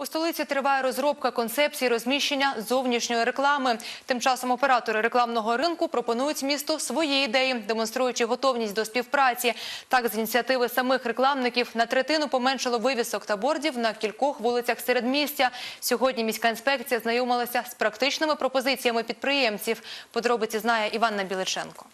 У столиці триває розробка концепції розміщення зовнішньої реклами. Тим часом оператори рекламного ринку пропонують місту свої ідеї, демонструючи готовність до співпраці. Так, з ініціативи самих рекламників на третину поменшало вивісок та бордів на кількох вулицях середмістя. Сьогодні міська інспекція знайомилася з практичними пропозиціями підприємців. Подробиці знає Іванна Біличенко.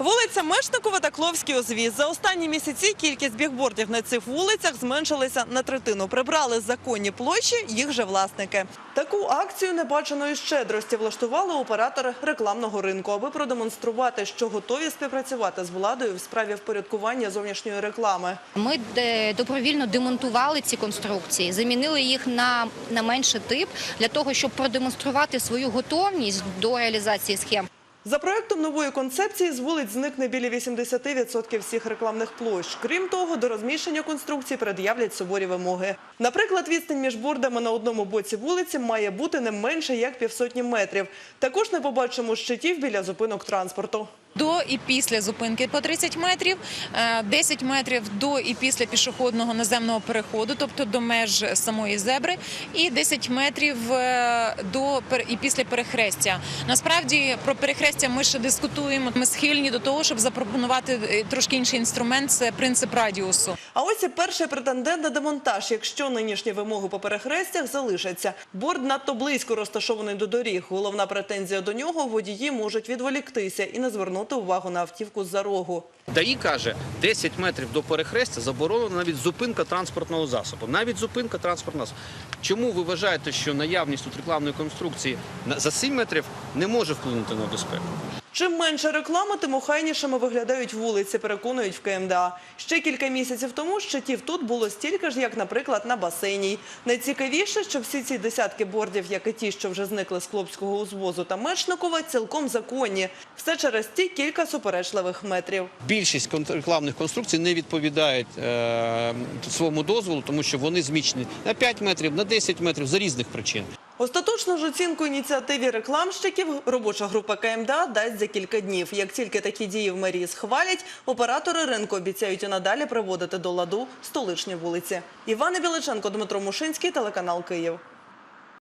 Вулиця Мешникова та Кловський узвіз. За останні місяці кількість бігбордів на цих вулицях зменшилася на третину. Прибрали законні площі їх же власники. Таку акцію небаченої щедрості влаштували оператори рекламного ринку, аби продемонструвати, що готові співпрацювати з владою в справі впорядкування зовнішньої реклами. Ми е, добровільно демонтували ці конструкції, замінили їх на, на менший тип для того, щоб продемонструвати свою готовність до реалізації схем. За проектом нової концепції з вулиць зникне біля 80% всіх рекламних площ. Крім того, до розміщення конструкцій пред'являть суворі вимоги. Наприклад, відстань між бордами на одному боці вулиці має бути не менше як півсотні метрів. Також не побачимо щитів біля зупинок транспорту. До і після зупинки по 30 метрів, е, 10 метрів до і після пішохідного наземного переходу, тобто до меж самої зебри, і 10 метрів е, до і після перехрестя. Насправді про перехрестя ми ще дискутуємо. Ми схильні до того, щоб запропонувати е, трошки інший інструмент це принцип радіусу. А ось і перший претендент на демонтаж, якщо нинішні вимоги по перехрестях залишаться. Борд надто близько розташований до доріг. Головна претензія до нього – водії можуть відволіктися і не звернути увагу на автівку з-за рогу. ДАІ каже, 10 метрів до перехрестя заборонена навіть зупинка транспортного засобу. Навіть зупинка транспортного засобу. Чому ви вважаєте, що наявність тут рекламної конструкції за 7 метрів не може вплинути на безпеку? Чим менше реклами, тим охайнішими виглядають вулиці, переконують в КМДА. Ще кілька місяців тому щитів тут було стільки ж, як, наприклад, на басейній. Найцікавіше, що всі ці десятки бордів, як і ті, що вже зникли з Клопського узвозу та Мечникова, цілком законні. Все через ті кілька суперечливих метрів. Більшість рекламних конструкцій не відповідають е, своєму дозволу, тому що вони зміщені на 5 метрів, на 10 метрів за різних причин. Остаточну ж оцінку ініціативі рекламщиків робоча група КМДА дасть за кілька днів. Як тільки такі дії в мерії схвалять, оператори ринку обіцяють і надалі приводити до ладу столичні вулиці. Івана Біличенко, Дмитро Мушинський, телеканал Київ.